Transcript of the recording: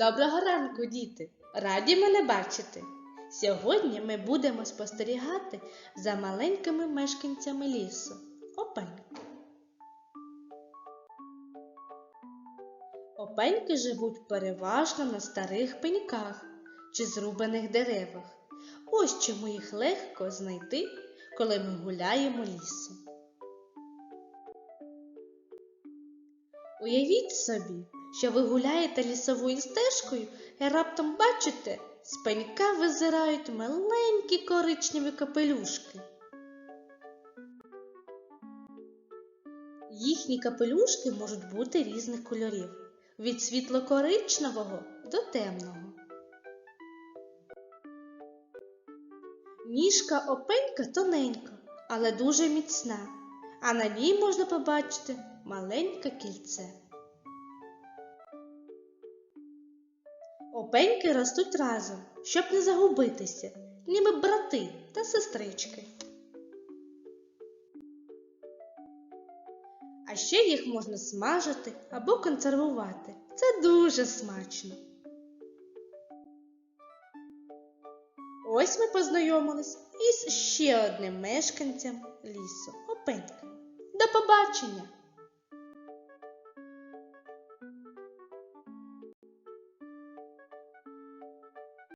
Доброго ранку, діти! Раді мене бачити! Сьогодні ми будемо спостерігати за маленькими мешканцями лісу. Опеньки. Опеньки живуть переважно на старих пеньках чи зрубаних деревах. Ось чому їх легко знайти, коли ми гуляємо лісом. Уявіть собі, що ви гуляєте лісовою стежкою і раптом бачите, з пенька визирають маленькі коричневі капелюшки. Їхні капелюшки можуть бути різних кольорів від світло-коричневого до темного. Ніжка опенька тоненька, але дуже міцна, а на ній можна побачити маленьке кільце. Опеньки ростуть разом, щоб не загубитися, ніби брати та сестрички. А ще їх можна смажити або консервувати. Це дуже смачно. Ось ми познайомились із ще одним мешканцем лісу Опеньком. До побачення!